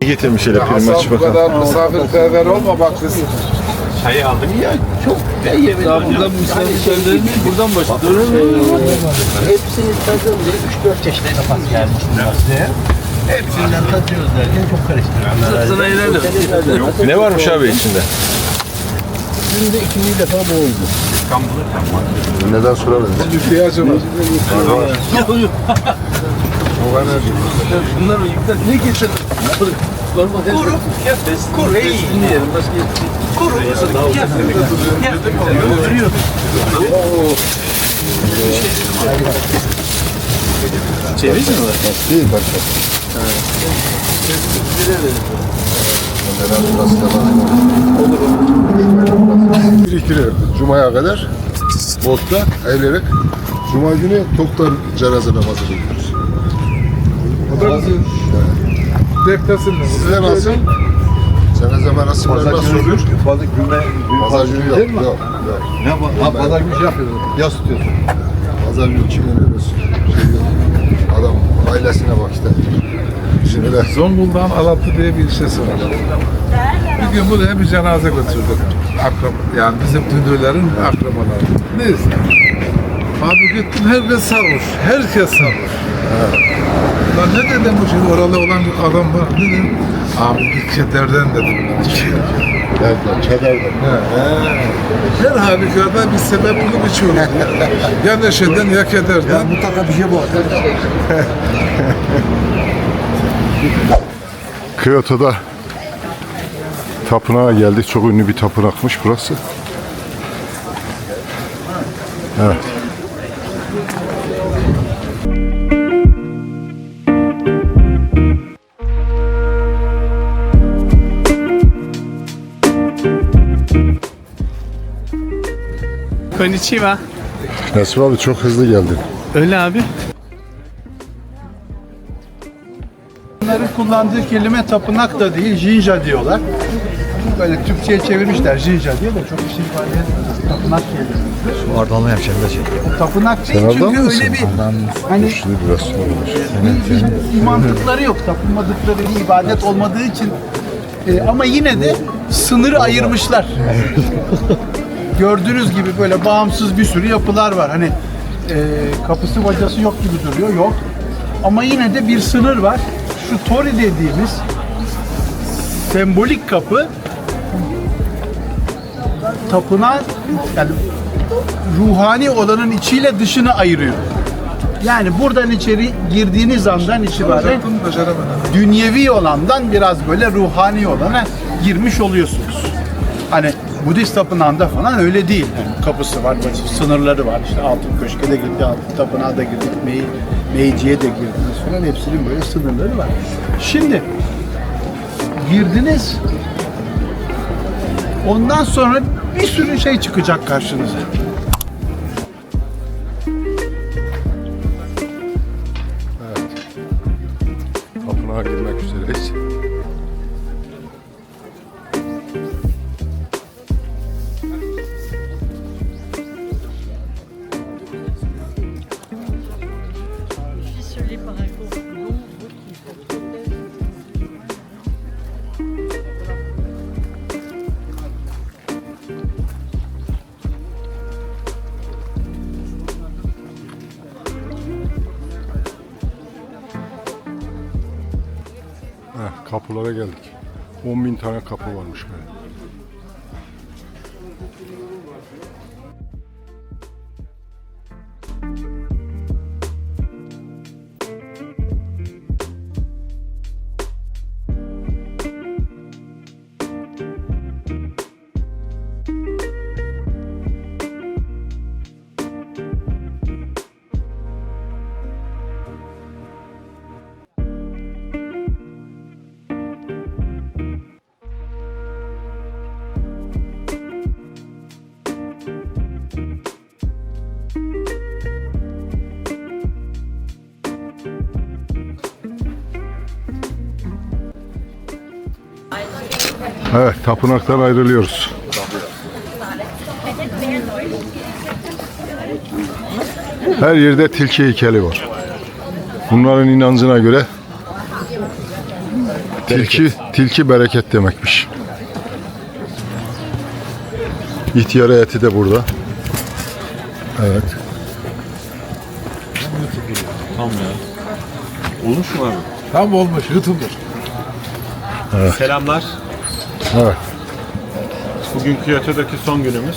getirmiş hele Hasan primaç bu kadar misafirperver olma bak kız. Çayı aldım ya çok da yemedim. Daha buradan misafirperverliğimiz buradan başladı. Hepsini tadınca 3-4 çeşitli kapat gelmiş. Hepsinden tadıyoruz derken çok olsun. Ne varmış abi içinde? Günde ikinci defa bu oldu. Neden sorarız? İhtiyacı var. Bunlar yükler ne getirdin? Normal Kuru kefes. Kuru iyi. Dinleyelim başka bir şey. Kuru kefes. Mi? Değil başka. Biriktiriyor. Cuma'ya kadar botta evlenerek Cuma günü toptan cenaze namazı kılıyoruz. O da. Deftesin mi? Size nasıl? Cenaze merasimleri nasıl oluyor? Pazar günü Pazar günü yok. Yok. yok. Ne? Ha, pazar günü şey yapıyoruz. Yas tutuyorsun. Pazar günü kim yeniriz? Şimdi adam ailesine bak işte. Şimdi de Zonguldak'ın Alatı diye bir ilçesi var. Bir gün buraya bir cenaze götürdük. Akrab yani bizim dünürlerin akrabaları. Neyse. Abi gittim herkes sarhoş. Herkes sarhoş. Lan ne dedim bu şimdi oralı olan bir adam var. Ne dedim? Abi bir kederden dedim. derden, kederden. Her halükarda bir sebep bulup içiyoruz. ya. ya neşeden ya kederden. Mutlaka bir şey bu. Kyoto'da tapınağa geldik. Çok ünlü bir tapınakmış burası. Evet. Konnichiwa. Nasip abi çok hızlı geldin. Öyle abi. Kullandığı kelime tapınak da değil, jinja diyorlar. Böyle Türkçe'ye çevirmişler jinja diye de çok bir şey ifade etmez. Tapınak kelimesi. Oradan mı yapacağım da şey? O tapınak değil Sen çünkü oradan mısın? öyle bir hani Şimdi biraz sorulmuş. bir, bir mantıkları yok. Tapınmadıkları bir ibadet olmadığı için E, ama yine de sınırı ayırmışlar. Gördüğünüz gibi böyle bağımsız bir sürü yapılar var. Hani e, kapısı bacası yok gibi duruyor. Yok. Ama yine de bir sınır var. Şu tori dediğimiz sembolik kapı tapınan yani ruhani olanın içiyle dışını ayırıyor. Yani buradan içeri girdiğiniz andan itibaren dünyevi olandan biraz böyle ruhani olana girmiş oluyorsunuz. Hani Budist tapınağında falan öyle değil. Yani kapısı var, sınırları var. İşte altın köşke de girdik, altın tapınağa da girdik, Mei, Meici'ye de girdiniz falan. Hepsinin böyle sınırları var. Şimdi girdiniz. Ondan sonra bir sürü şey çıkacak karşınıza. Kapılara geldik. 10 bin tane kapı varmış böyle. Evet, tapınaktan ayrılıyoruz. Her yerde tilki heykeli var. Bunların inancına göre tilki tilki bereket demekmiş. İhtiyar heyeti de burada. Evet. Tam ya. Olmuş mu abi? Tam olmuş YouTuber. Selamlar. Evet. Bugün Kyoto'daki son günümüz.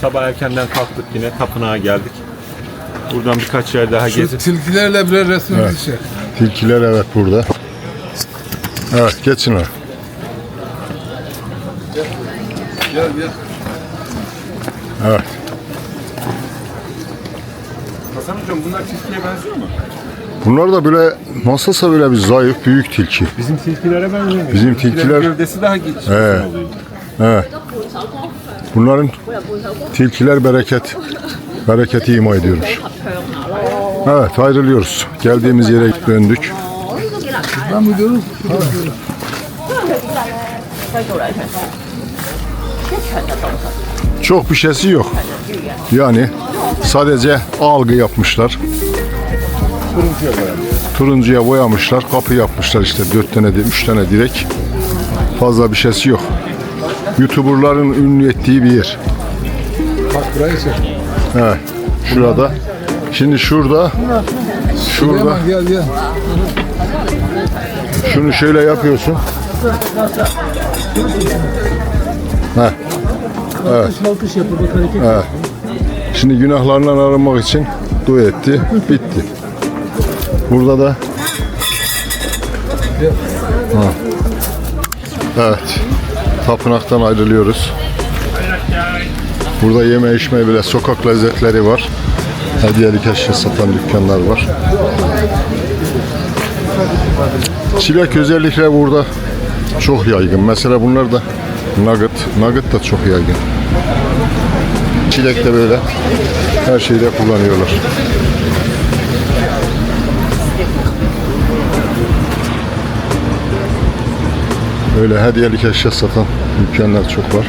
Sabah erkenden kalktık yine tapınağa geldik. Buradan birkaç yer daha Şu gezip tilkilerle birer resmimizi çek. Tilkiler evet burada. Evet geçin abi. Gel gel. Evet. Hasan hocam bunlar tilkiye benziyor mu? Bunlar da böyle nasılsa böyle bir zayıf büyük tilki. Bizim tilkilere benziyor. Bizim tilkiler- gövdesi daha geç. Evet. Evet. Bunların tilkiler bereket bereketi ima ediyormuş. Evet ayrılıyoruz. Geldiğimiz yere döndük. Ben mi diyorum? Çok bir şeysi yok. Yani sadece algı yapmışlar. Turuncuya boyamışlar. Kapı yapmışlar işte dört tane de üç tane direk. Fazla bir şeysi yok. Youtuberların ünlü ettiği bir yer. Bak burayı çek. Evet. Şurada. Şimdi şurada şurada gel gel. şunu şöyle yapıyorsun. Heh. Evet. Evet. Şimdi günahlarından arınmak için dua etti. Bitti. Burada da Ha. Evet. Tapınaktan ayrılıyoruz. Burada yeme içme bile sokak lezzetleri var. Hediyelik eşya satan dükkanlar var. Çilek özellikle burada çok yaygın. Mesela bunlar da nugget. Nugget da çok yaygın. Çilek de böyle her şeyde kullanıyorlar. Böyle hediyelik eşya satan dükkanlar çok var.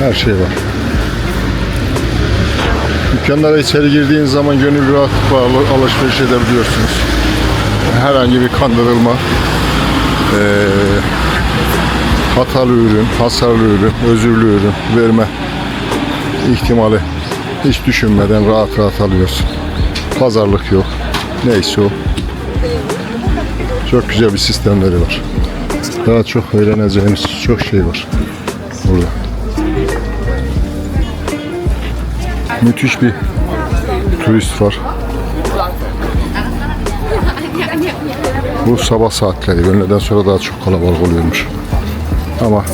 Her şey var. Dükkanlara içeri girdiğiniz zaman gönül rahatlıkla al- alışveriş edebiliyorsunuz. Herhangi bir kandırılma, eee, hatalı ürün, hasarlı ürün, özürlü ürün verme ihtimali hiç düşünmeden rahat rahat alıyorsun. Pazarlık yok. Neyse o. Çok güzel bir sistemleri var. Daha çok öğreneceğimiz çok şey var burada. Müthiş bir turist var. Bu sabah saatleri. Öğleden sonra daha çok kalabalık oluyormuş. Ama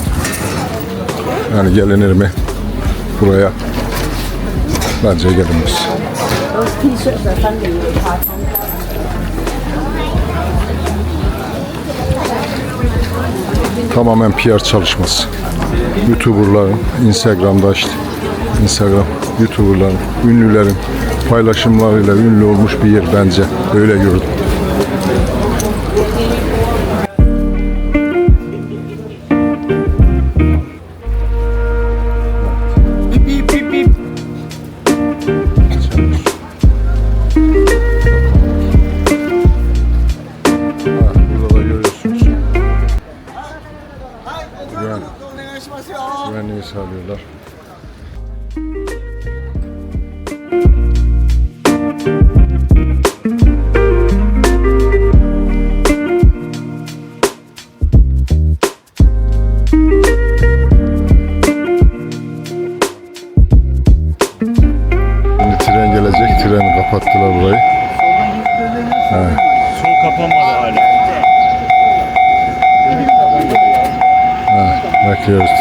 yani gelinir mi buraya? Bence gelinmez. Tamamen PR çalışması. YouTuber'ların Instagram'da işte Instagram YouTuber'ların, ünlülerin paylaşımlarıyla ünlü olmuş bir yer bence. Öyle gördüm.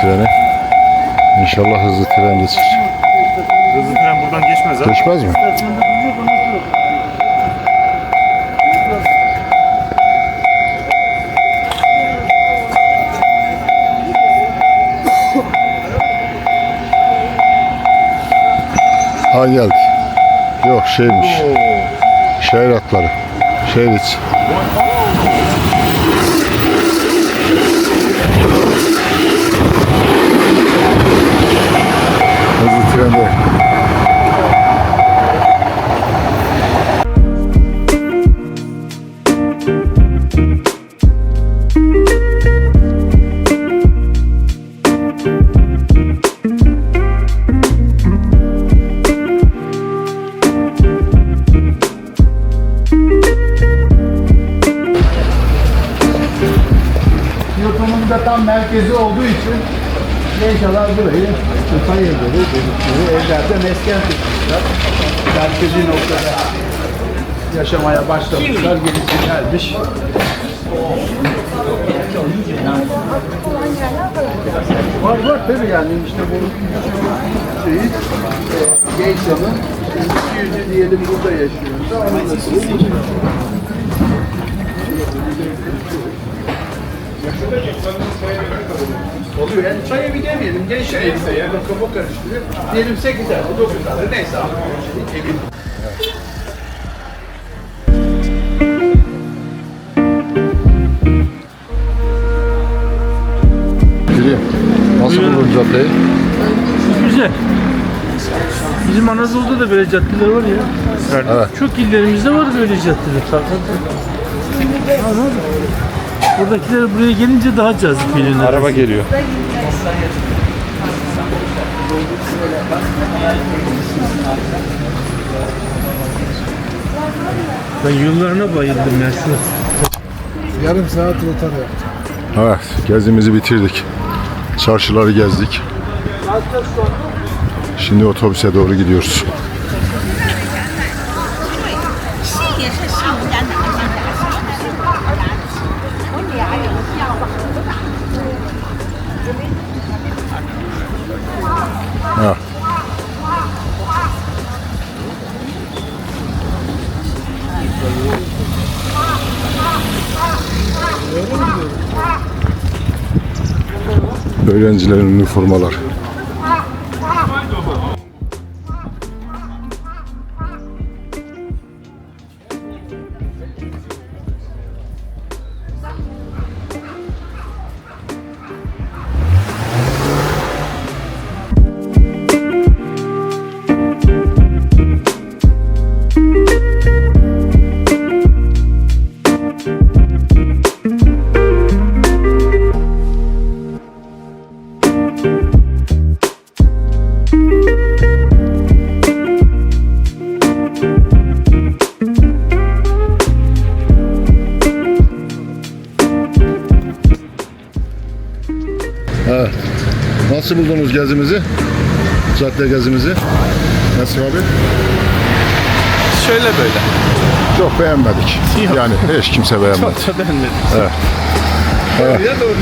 Treni. İnşallah hızlı tren geçer. Hızlı tren buradan geçmez ha. Geçmez mi? Ha geldi. Yok şeymiş. Şehir atları. Şehir içi. Hızlı trende. Yokumun tam merkezi olduğu için eşyalar burayı hayırları dedikleri evlerde mesken tutmuşlar. Merkezi noktada yaşamaya başlamışlar. Gerisi gelmiş. Var var tabii yani işte bu şeyi e, Geysa'nın yüzü diyelim burada yaşıyoruz. Nasıl? Oluyor yani çay evi demeyelim, genç evi de yani kafa karıştırıyor. Diyelim 8 tane, 9 tane neyse abi. Evin. Nasıl buldun caddeyi? Güzel. Bizim Anadolu'da da böyle caddeler var ya. Evet. Çok illerimizde var böyle caddeler. Anladın? Buradakiler buraya gelince daha cazip geliyor. Araba geliyor. Ben yollarına bayıldım Mersin. Yarım saat rotar yaptım. Evet, gezimizi bitirdik. Çarşıları gezdik. Şimdi otobüse doğru gidiyoruz. Öğrencilerin üniformalar. Evet. Nasıl buldunuz gezimizi? Cadde gezimizi. Nasıl abi? Şöyle böyle. Çok beğenmedik. Yani hiç kimse beğenmedi. Çok da beğenmedim. Evet. Ya doğru.